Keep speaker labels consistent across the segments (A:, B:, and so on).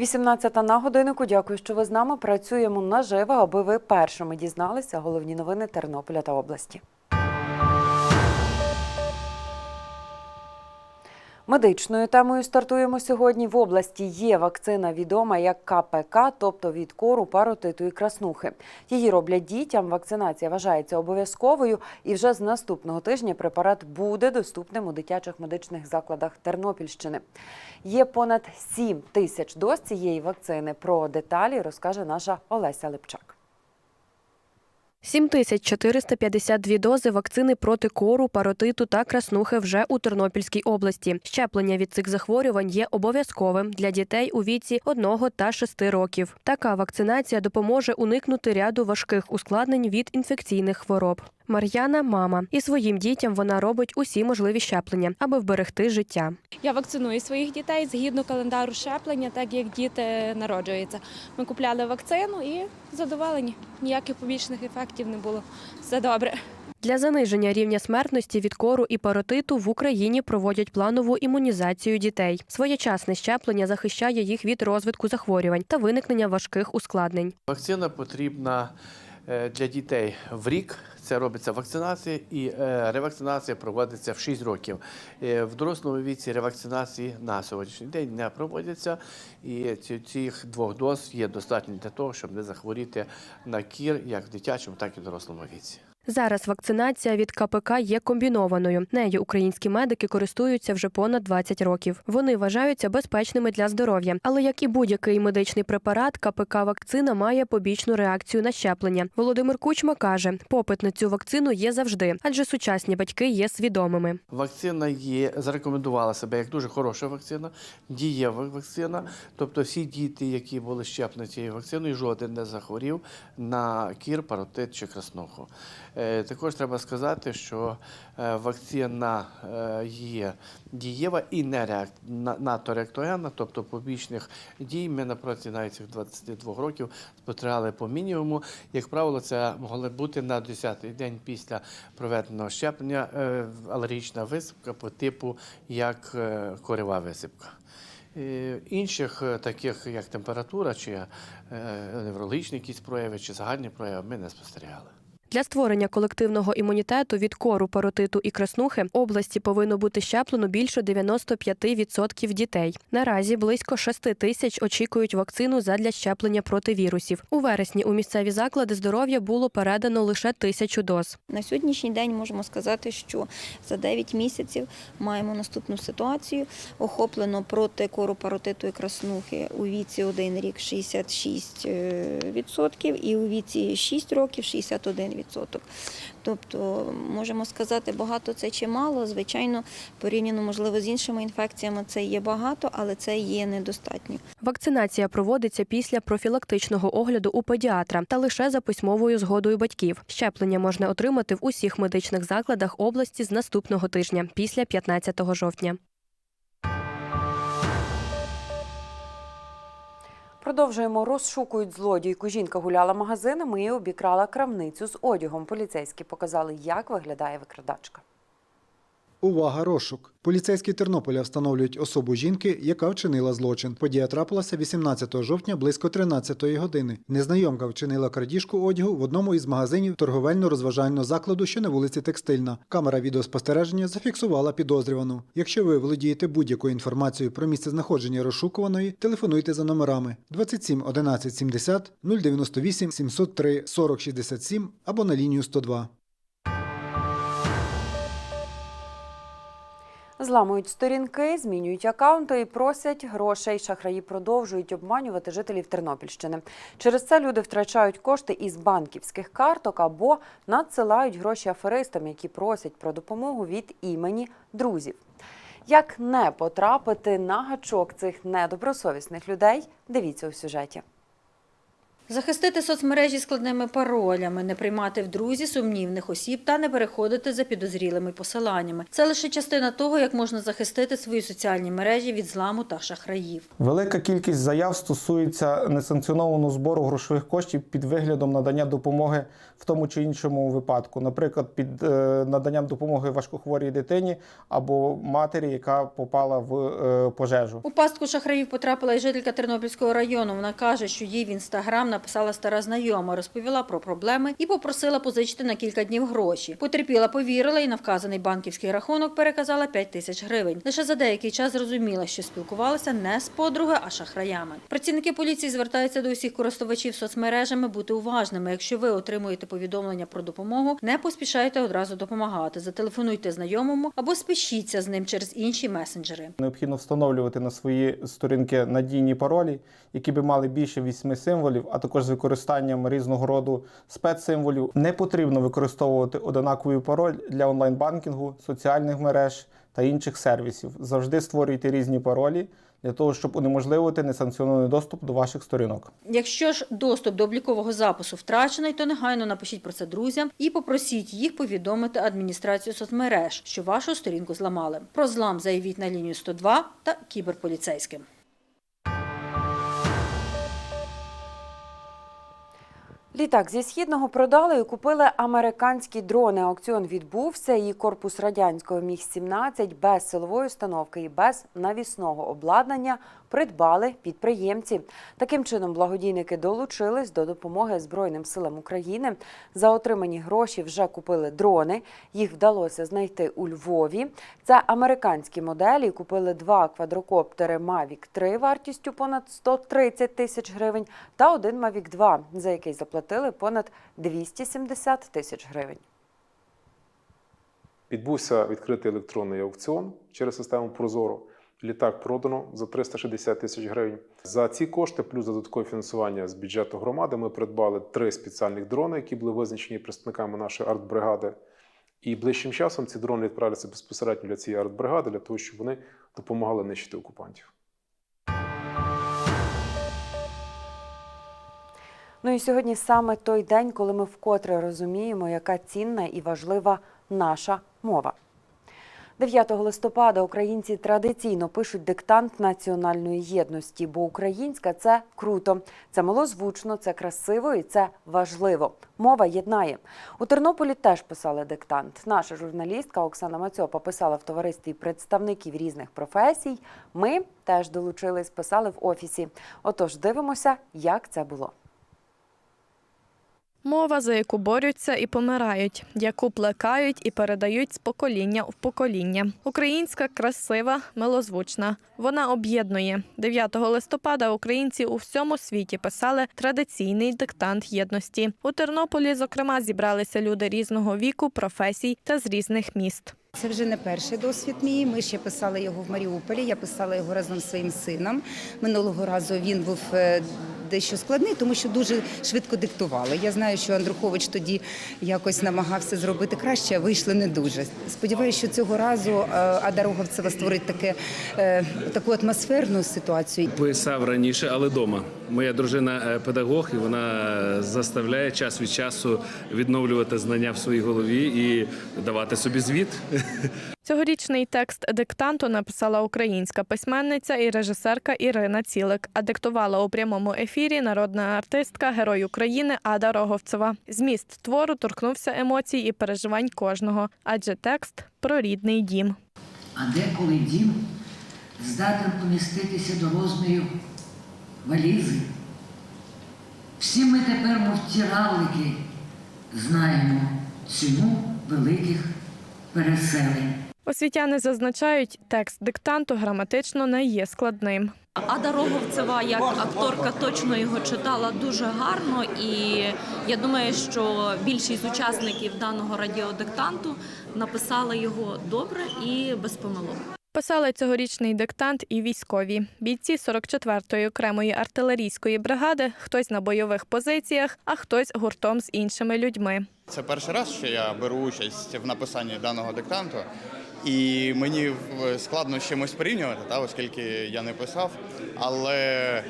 A: 18 на годиннику. Дякую, що ви з нами. Працюємо наживо, аби ви першими дізналися головні новини Тернополя та області. Медичною темою стартуємо сьогодні. В області є вакцина відома як КПК, тобто від кору, паротиту і краснухи. Її роблять дітям. Вакцинація вважається обов'язковою, і вже з наступного тижня препарат буде доступним у дитячих медичних закладах Тернопільщини. Є понад 7 тисяч доз цієї вакцини. Про деталі розкаже наша Олеся Липчак.
B: 7452 дози вакцини проти кору, паротиту та краснухи вже у Тернопільській області. Щеплення від цих захворювань є обов'язковим для дітей у віці 1 та 6 років. Така вакцинація допоможе уникнути ряду важких ускладнень від інфекційних хвороб. Мар'яна мама, і своїм дітям вона робить усі можливі щеплення, аби вберегти життя.
C: Я вакциную своїх дітей згідно календару щеплення, так як діти народжуються. Ми купляли вакцину і задоволені. Ніяких побічних ефектів не було. Все добре.
B: Для заниження рівня смертності від кору і паротиту в Україні проводять планову імунізацію дітей. Своєчасне щеплення захищає їх від розвитку захворювань та виникнення важких ускладнень.
D: Вакцина потрібна для дітей в рік. Це робиться вакцинація і е, ревакцинація проводиться в 6 років. Е, В дорослому віці ревакцинації на сьогоднішній день не проводяться, і цих двох доз є достатньо для того, щоб не захворіти на кір як в дитячому, так і в дорослому віці.
B: Зараз вакцинація від КПК є комбінованою. Нею українські медики користуються вже понад 20 років. Вони вважаються безпечними для здоров'я. Але як і будь-який медичний препарат, КПК вакцина має побічну реакцію на щеплення. Володимир Кучма каже, попит на цю вакцину є завжди, адже сучасні батьки є свідомими.
D: Вакцина є зарекомендувала себе як дуже хороша вакцина, дієва вакцина. Тобто всі діти, які були щеплені цією вакциною, жоден не захворів на кір, паротит чи краснуху. Е, Також треба сказати, що е, вакцина е, є дієва і не реак... на- надто тобто побічних дій ми на протязі навіть цих 22 років спостерігали по мінімуму. Як правило, це могли бути на 10-й день після проведеного щеплення алергічна висипка по типу як корова висипка. Інших таких, як температура чи неврологічні якісь прояви, чи загальні прояви, ми не спостерігали.
B: Для створення колективного імунітету від кору, паротиту і краснухи області повинно бути щеплено більше 95% дітей. Наразі близько 6 тисяч очікують вакцину задля щеплення проти вірусів. У вересні у місцеві заклади здоров'я було передано лише тисячу доз.
E: На сьогоднішній день можемо сказати, що за 9 місяців маємо наступну ситуацію. Охоплено проти кору паротиту і краснухи у віці 1 рік 66% і у віці 6 років 61%. Тобто, можемо сказати, багато це чи мало. Звичайно, порівняно, можливо, з іншими інфекціями це є багато, але це є недостатньо.
B: Вакцинація проводиться після профілактичного огляду у педіатра та лише за письмовою згодою батьків. Щеплення можна отримати в усіх медичних закладах області з наступного тижня, після 15 жовтня.
A: Продовжуємо розшукують злодійку. Жінка гуляла магазинами і обікрала крамницю з одягом. Поліцейські показали, як виглядає викрадачка.
F: Увага, розшук. Поліцейські Тернополя встановлюють особу жінки, яка вчинила злочин. Подія трапилася 18 жовтня близько 13 години. Незнайомка вчинила крадіжку одягу в одному із магазинів торговельно-розважального закладу, що на вулиці Текстильна. Камера відеоспостереження зафіксувала підозрювану. Якщо ви володієте будь-якою інформацією про місце знаходження розшукуваної, телефонуйте за номерами 27 11 70 098 703 40 67 або на лінію 102.
A: Зламують сторінки, змінюють акаунти і просять грошей. Шахраї продовжують обманювати жителів Тернопільщини. Через це люди втрачають кошти із банківських карток або надсилають гроші аферистам, які просять про допомогу від імені друзів. Як не потрапити на гачок цих недобросовісних людей? Дивіться у сюжеті.
G: Захистити соцмережі складними паролями, не приймати в друзі сумнівних осіб та не переходити за підозрілими посиланнями. Це лише частина того, як можна захистити свої соціальні мережі від зламу та шахраїв.
H: Велика кількість заяв стосується несанкціонованого збору грошових коштів під виглядом надання допомоги в тому чи іншому випадку, наприклад, під е, наданням допомоги важкохворій дитині або матері, яка попала в е, пожежу.
G: У пастку шахраїв потрапила і жителька Тернопільського району. Вона каже, що їй в інстаграм написала стара знайома, розповіла про проблеми і попросила позичити на кілька днів гроші. Потерпіла, повірила і на вказаний банківський рахунок переказала 5 тисяч гривень. Лише за деякий час зрозуміла, що спілкувалася не з подруги, а шахраями. Працівники поліції звертаються до усіх користувачів соцмережами бути уважними. Якщо ви отримуєте повідомлення про допомогу, не поспішайте одразу допомагати. Зателефонуйте знайомому або спишіться з ним через інші месенджери.
H: Необхідно встановлювати на свої сторінки надійні паролі, які би мали більше вісьми символів, а також з використанням різного роду спецсимволів. Не потрібно використовувати одинаковий пароль для онлайн-банкінгу, соціальних мереж та інших сервісів. Завжди створюйте різні паролі для того, щоб унеможливити несанкціонований доступ до ваших сторінок.
G: Якщо ж доступ до облікового запису втрачений, то негайно напишіть про це друзям і попросіть їх повідомити адміністрацію соцмереж, що вашу сторінку зламали. Про злам заявіть на лінію 102 та кіберполіцейським.
A: Літак зі східного продали і купили американські дрони. Аукціон відбувся. і корпус радянського міг 17 без силової установки і без навісного обладнання придбали підприємці. Таким чином, благодійники долучились до допомоги Збройним силам України. За отримані гроші вже купили дрони. Їх вдалося знайти у Львові. Це американські моделі. Купили два квадрокоптери Mavic 3 вартістю понад 130 тисяч гривень та один Mavic 2, за який заплатили понад 270 тисяч гривень.
I: Відбувся відкритий електронний аукціон через систему Прозоро. Літак продано за 360 тисяч гривень. За ці кошти, плюс додаткове фінансування з бюджету громади, ми придбали три спеціальних дрони, які були визначені представниками нашої артбригади. І ближчим часом ці дрони відправляться безпосередньо для цієї артбригади, для того, щоб вони допомагали нищити окупантів.
A: Ну і сьогодні саме той день, коли ми вкотре розуміємо, яка цінна і важлива наша мова. 9 листопада українці традиційно пишуть диктант національної єдності, бо українська це круто, це милозвучно, це красиво і це важливо. Мова єднає. У Тернополі теж писали диктант. Наша журналістка Оксана Мацьопа писала в товаристві представників різних професій. Ми теж долучились, писали в офісі. Отож, дивимося, як це було.
J: Мова, за яку борються і помирають, яку плекають і передають з покоління в покоління. Українська красива, милозвучна. Вона об'єднує 9 листопада. Українці у всьому світі писали традиційний диктант єдності. У Тернополі, зокрема, зібралися люди різного віку, професій та з різних міст.
K: Це вже не перший досвід мій. Ми ще писали його в Маріуполі. Я писала його разом з своїм сином. Минулого разу він був е, дещо складний, тому що дуже швидко диктували. Я знаю, що Андрухович тоді якось намагався зробити краще, а вийшло не дуже. Сподіваюся, що цього разу е, Ада Роговцева створить таке, е, таку атмосферну ситуацію.
L: Писав раніше, але вдома. Моя дружина е, педагог, і вона заставляє час від часу відновлювати знання в своїй голові і давати собі звіт.
J: Цьогорічний текст диктанту написала українська письменниця і режисерка Ірина Цілик, а диктувала у прямому ефірі народна артистка, герой України Ада Роговцева. Зміст твору торкнувся емоцій і переживань кожного, адже текст про рідний дім.
M: А деколи дім здатен поміститися до розмірів валізи. Всі ми тепер, мов ті равлики, знаємо ціну великих переселень.
J: Освітяни зазначають, текст диктанту граматично не є складним.
N: Ада Роговцева як акторка точно його читала дуже гарно, і я думаю, що більшість учасників даного радіодиктанту написали його добре і без помилок.
J: Писали цьогорічний диктант і військові. Бійці 44-ї окремої артилерійської бригади, хтось на бойових позиціях, а хтось гуртом з іншими людьми.
O: Це перший раз, що я беру участь в написанні даного диктанту, і мені складно з чимось порівнювати, та, оскільки я не писав. Але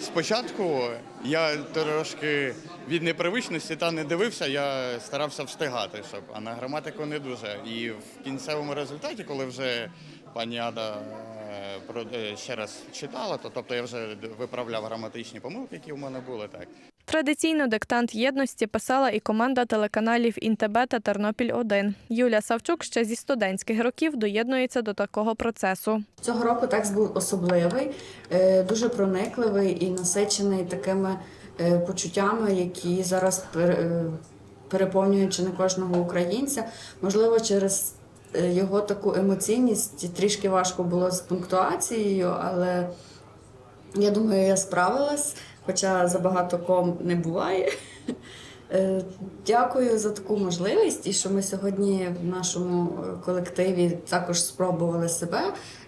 O: спочатку Я трошки від непривичності та не дивився, я старався встигати, щоб а на граматику не дуже. І в кінцевому результаті, коли вже пані Ада е, про- е, ще раз читала, то тобто я вже виправляв граматичні помилки, які в мене були так.
J: Традиційно диктант єдності писала і команда телеканалів Інтебе та Тернопіль 1 Юля Савчук ще зі студентських років доєднується до такого процесу.
P: Цього року текст був особливий, е, дуже проникливий і насичений такими почуттями, які зараз пере- переповнюють чи не кожного українця. Можливо, через його таку емоційність трішки важко було з пунктуацією, але я думаю, я справилась, хоча забагато ком не буває. Е, Дякую за таку можливість і що ми сьогодні в нашому е, колективі також спробували себе.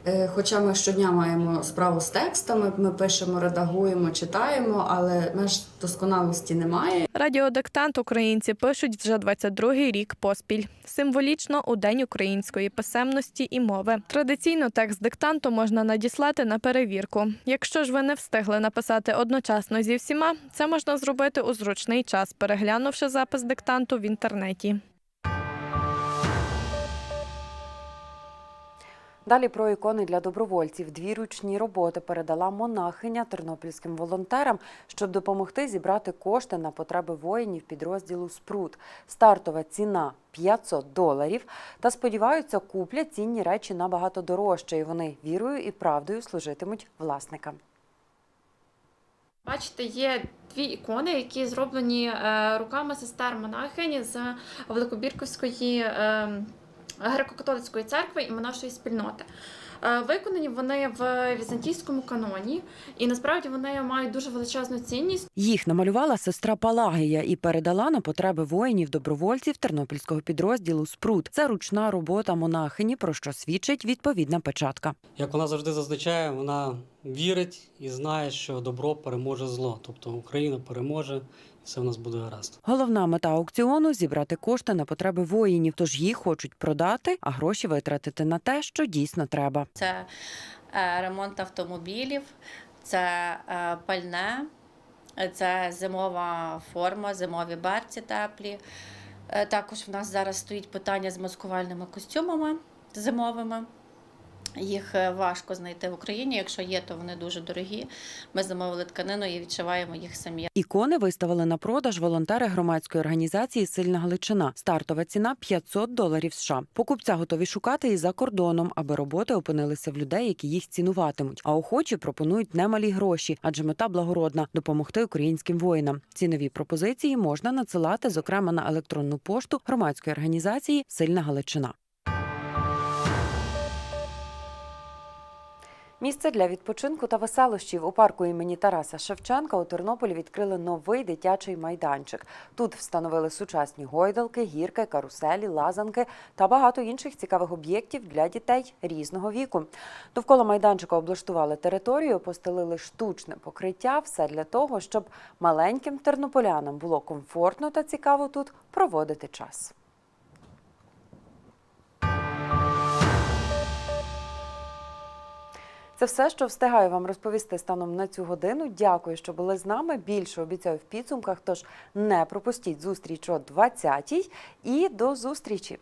P: Е, Хоча ми щодня маємо справу з текстами, ми пишемо, редагуємо, читаємо, але меж досконалості немає.
J: Радіодиктант українці пишуть вже 22-й рік поспіль. Символічно у День української писемності і мови. Традиційно текст диктанту можна надіслати на перевірку. Якщо ж ви не встигли написати одночасно зі всіма, це можна зробити у зручний час, переглянувши запис диктанту в інтернеті.
A: Далі про ікони для добровольців. Дві ручні роботи передала монахиня тернопільським волонтерам, щоб допомогти зібрати кошти на потреби воїнів підрозділу Спрут. Стартова ціна 500 доларів. Та сподіваються, куплять цінні речі набагато дорожче, і вони вірою і правдою служитимуть власникам.
Q: Бачите, є дві ікони, які зроблені е, руками сестер монахині з Великобірковської е, греко-католицької церкви і монашої спільноти. Е, Виконані вони в візантійському каноні, і насправді вони мають дуже величезну цінність.
A: Їх намалювала сестра Палагія і передала на потреби воїнів-добровольців тернопільського підрозділу Спрут. Це ручна робота монахині, про що свідчить відповідна печатка.
R: Як вона завжди зазначає, вона вірить і знає, що добро переможе зло. Тобто Україна переможе, все в нас буде гаразд.
A: Головна мета аукціону зібрати кошти на потреби воїнів, тож їх хочуть продати, а гроші витратити на те, що дійсно треба.
S: Це е, ремонт автомобілів, це е, пальне, це зимова форма, зимові берці теплі. Е, Також в нас зараз стоїть питання з маскувальними костюмами зимовими. Їх е, важко знайти в Україні. Якщо є, то вони дуже дорогі. Ми замовили тканину і відшиваємо їх самі.
A: Ікони виставили на продаж волонтери громадської організації Сильна Галичина. Стартова ціна 500 доларів США. Покупця готові шукати і за кордоном, аби роботи опинилися в людей, які їх цінуватимуть. А охочі пропонують немалі гроші, адже мета благородна допомогти українським воїнам. Цінові пропозиції можна надсилати, зокрема на електронну пошту громадської організації Сильна Галичина. Місце для відпочинку та веселощів у парку імені Тараса Шевченка у Тернополі відкрили новий дитячий майданчик. Тут встановили сучасні гойдалки, гірки, каруселі, лазанки та багато інших цікавих об'єктів для дітей різного віку. Довкола майданчика облаштували територію, постелили штучне покриття. Все для того, щоб маленьким тернополянам було комфортно та цікаво тут проводити час. Це все, що встигаю вам розповісти станом на цю годину. Дякую, що були з нами. Більше обіцяю в підсумках. Тож не пропустіть зустріч о 20-й і до зустрічі.